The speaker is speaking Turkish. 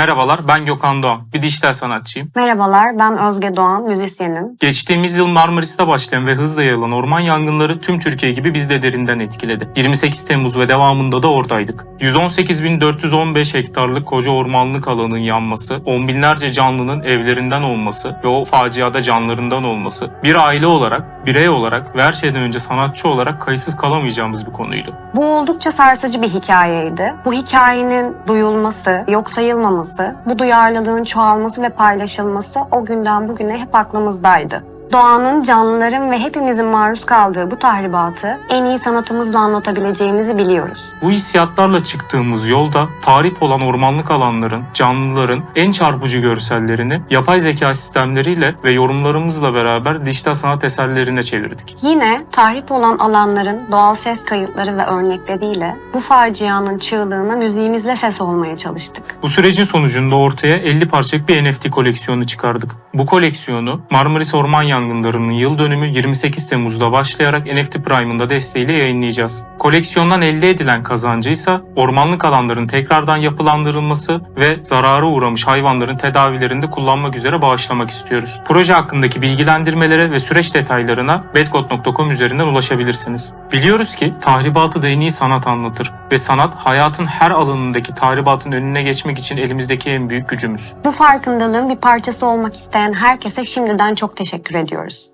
Merhabalar, ben Gökhan Doğan. Bir dijital sanatçıyım. Merhabalar, ben Özge Doğan, müzisyenim. Geçtiğimiz yıl Marmaris'te başlayan ve hızla yayılan orman yangınları tüm Türkiye gibi biz de derinden etkiledi. 28 Temmuz ve devamında da oradaydık. 118.415 hektarlık koca ormanlık alanın yanması, on binlerce canlının evlerinden olması ve o faciada canlarından olması, bir aile olarak, birey olarak ve her şeyden önce sanatçı olarak kayıtsız kalamayacağımız bir konuydu. Bu oldukça sarsıcı bir hikayeydi. Bu hikayenin duyulması, yok sayılmaması, bu duyarlılığın çoğalması ve paylaşılması o günden bugüne hep aklımızdaydı. Doğanın, canlıların ve hepimizin maruz kaldığı bu tahribatı en iyi sanatımızla anlatabileceğimizi biliyoruz. Bu hissiyatlarla çıktığımız yolda tarif olan ormanlık alanların, canlıların en çarpıcı görsellerini yapay zeka sistemleriyle ve yorumlarımızla beraber dijital sanat eserlerine çevirdik. Yine tahrip olan alanların doğal ses kayıtları ve örnekleriyle bu facianın çığlığına müziğimizle ses olmaya çalıştık. Bu sürecin sonucunda ortaya 50 parçalık bir NFT koleksiyonu çıkardık. Bu koleksiyonu Marmaris Orman Yangınları'nın yıl dönümü 28 Temmuz'da başlayarak NFT Prime'ın da desteğiyle yayınlayacağız. Koleksiyondan elde edilen kazancı ise ormanlık alanların tekrardan yapılandırılması ve zarara uğramış hayvanların tedavilerinde kullanmak üzere bağışlamak istiyoruz. Proje hakkındaki bilgilendirmelere ve süreç detaylarına bedcode.com üzerinden ulaşabilirsiniz. Biliyoruz ki tahribatı da en iyi sanat anlatır ve sanat hayatın her alanındaki tahribatın önüne geçmek için elimizdeki en büyük gücümüz. Bu farkındalığın bir parçası olmak isteyen herkese şimdiden çok teşekkür yours.